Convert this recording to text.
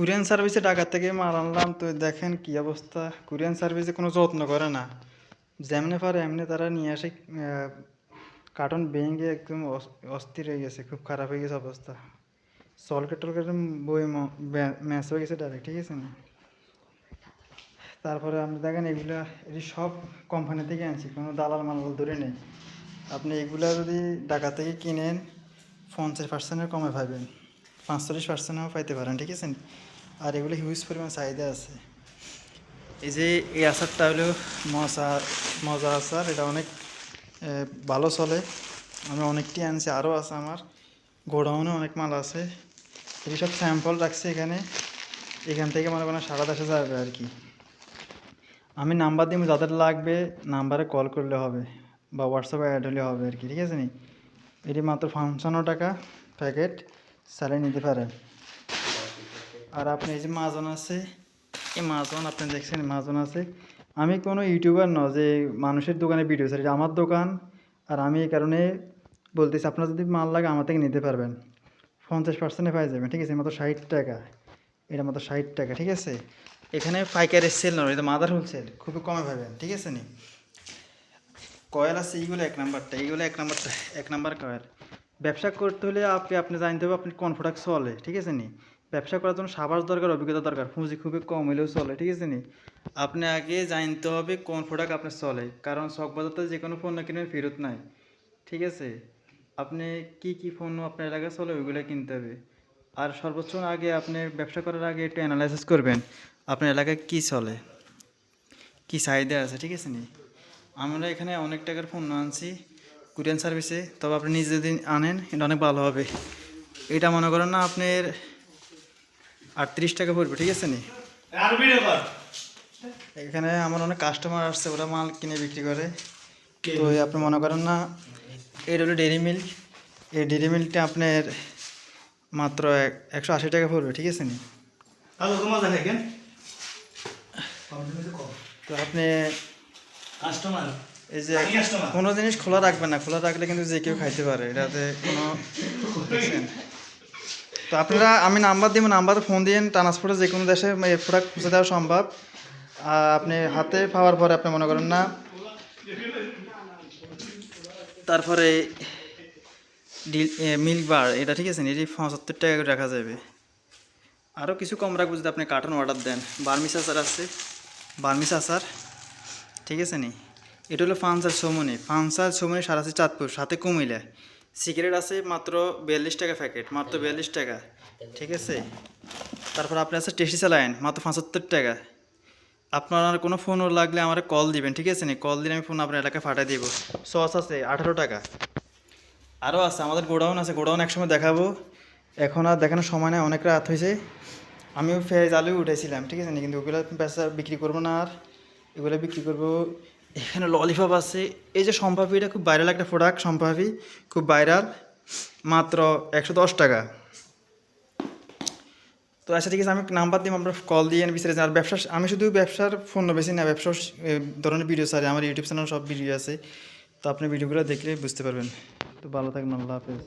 কুরিয়ান সার্ভিসে ঢাকা থেকে মাল আনলাম, তো দেখেন কি অবস্থা। কুরিয়ান সার্ভিসে কোনো যত্ন করে না। যেমনি পারে এমনি তারা নিয়ে আসে কার্টন ভেঙে একদম অস- অস্থির হয়ে গেছে, খুব খারাপ হয়ে গেছে অবস্থা। সলকেট টলকেট বই ম্যাচ হয়ে গেছে ডাইরেক্ট ঠিক আছে না? তারপরে আপনি দেখেন এগুলা, এটি সব কোম্পানি থেকে আনছি, কোনো দালাল মালাল ধরে নেই। আপনি এগুলা যদি ঢাকা থেকে কিনেন, পঞ্চাশ পার্সেন্টের কমে পাবেন। পাঁচচল্লিশ পার্সেন্টও পাইতে পারেন, ঠিক আছে? আর এগুলো হিউজ পরিমাণ চাহিদা আছে। এই যে এই আচারটা হলো মজা মজা আচার, এটা অনেক ভালো চলে। আমি অনেকটি আনছি, আরও আছে আমার। গোডাউনে অনেক মাল আছে। এই সব স্যাম্পল রাখছি এখানে। এখান থেকে মনে করেন সারা দেশে যাবে আর কি। আমি নাম্বার দিব, যাদের লাগবে নাম্বারে কল করলে হবে বা হোয়াটসঅ্যাপে অ্যাড হলে হবে আর কি, ঠিক আছে নি? এটি মাত্র পঞ্চান্ন টাকা প্যাকেট। চালিয়ে নিতে পারেন। আর আপনি এই যে মাজন আছে, এই মাজন আপনি দেখছেন, মাজন আছে। আমি কোনো ইউটিউবার ন, যে মানুষের দোকানে ভিডিও এটা আমার দোকান। আর আমি এই কারণে বলতেছি, আপনার যদি মাল লাগে আমার থেকে নিতে পারবেন। পঞ্চাশ পার্সেন্টে পাই যাবেন, ঠিক আছে? মাত্র ষাট টাকা। এটা মাত্র ষাট টাকা, ঠিক আছে? এখানে পাইকারের সেল নয় এটা মাদার হোলসেল খুবই কমে পাবেন, ঠিক আছে নি? কয়েল আছে, এইগুলো এক নাম্বারটা, এইগুলো এক নাম্বারটা, এক নাম্বার কয়েল। ব্যবসা করতে হলে আপনি আপনি জানতে হবে আপনি কোন প্রোডাক্ট চলে, ঠিক আছে নি? ব্যবসা করার জন্য সাবাস দরকার, অভিজ্ঞতা দরকার, পুঁজি খুবই কম হলেও চলে, ঠিক আছে নি? আপনি আগে জানতে হবে কোন প্রোডাক্ট আপনার চলে, কারণ শখ বাজারতে যে কোনো পণ্য কিনে ফেরত নাই, ঠিক আছে? আপনি কি কি পণ্য আপনার এলাকায় চলে ওইগুলো কিনতে হবে। আর সর্বোচ্চ আগে আপনি ব্যবসা করার আগে একটু অ্যানালাইসিস করবেন, আপনার এলাকায় কি চলে, কি চাহিদা আছে, ঠিক আছে নি? আমরা এখানে অনেক টাকার পণ্য আনছি কুরিয়ান সার্ভিসে তবে আপনি নিজে যদি আনেন এটা অনেক ভালো হবে। এটা মনে করেন না আপনার আটত্রিশ টাকা পড়বে ঠিক আছে নি? এখানে আমার অনেক কাস্টমার আসছে ওরা মাল কিনে বিক্রি করে। তো আপনি মনে করেন না এটা হলো ডেরি মিল্ক এই ডেরি মিল্কটা আপনার মাত্র এক- একশো আশি টাকা পড়বে ঠিক আছে নি? তো আপনি কাস্টমার এই যে কোনো জিনিস খোলা রাখবে না খোলা রাখলে কিন্তু যে কেউ খাইতে পারে এটাতে কোনো? তো আপনারা আমি নাম্বার দিব নাম্বারে ফোন দিন ট্রান্সপোর্টে যে কোনো দেশে এই প্রোডাক্ট পৌঁছে দেওয়া সম্ভব। আর আপনি হাতে পাওয়ার পরে আপনি মনে করেন না। তারপরে মিল্ক বার এটা ঠিক আছে এটি পঁচাত্তর টাকা করে রাখা যাবে। আরও কিছু কম রাখব যদি আপনি কার্টন অর্ডার দেন। বার্মিস আচার আছে। বার্মিস আচার ঠিক আছে নি? এটা হলো ফানসার সমনি। ফানসার সমনি সারাশি চাঁদপুর সাথে কুমিল্লা। সিগারেট আছে মাত্র বিয়াল্লিশ টাকা প্যাকেট মাত্র বিয়াল্লিশ টাকা। ঠিক আছে? তারপর আপনি আছে টেস্টি স্যালাইন মাত্র পঁচাত্তর টাকা। আপনার কোনো ফোন লাগলে আমার কল দিবেন ঠিক আছে নি? কল দিলে আমি ফোন আপনার এলাকায় পাঠিয়ে দিব। সস আছে আঠারো টাকা। আরও আছে আমাদের গোডাউন আছে গোডাউন একসময় দেখাবো। এখন আর দেখানোর সময় নেই অনেক রাত হয়েছে। আমিও ফেজ আলু উঠেছিলাম ঠিক আছে নি? কিন্তু ওগুলো পেশা বিক্রি করব না আর। এগুলো বিক্রি করব এখানে ললিপপ আছে। এই যে সম্ভাবি, এটা খুব ভাইরাল একটা প্রোডাক্ট সম্ভাবি, খুব ভাইরাল মাত্র একশো দশ টাকা। তো আচ্ছা ঠিক আছে, আমি নাম্বার দিই আমরা কল দিয়ে বিচারে আর ব্যবসা আমি শুধু ব্যবসার ফোন বেশি না, ব্যবসার ধরনের ভিডিও সারি আমার ইউটিউব চ্যানেল সব ভিডিও আছে। তো আপনি ভিডিওগুলো দেখলে বুঝতে পারবেন। তো ভালো থাকবেন, আল্লাহ হাফেজ।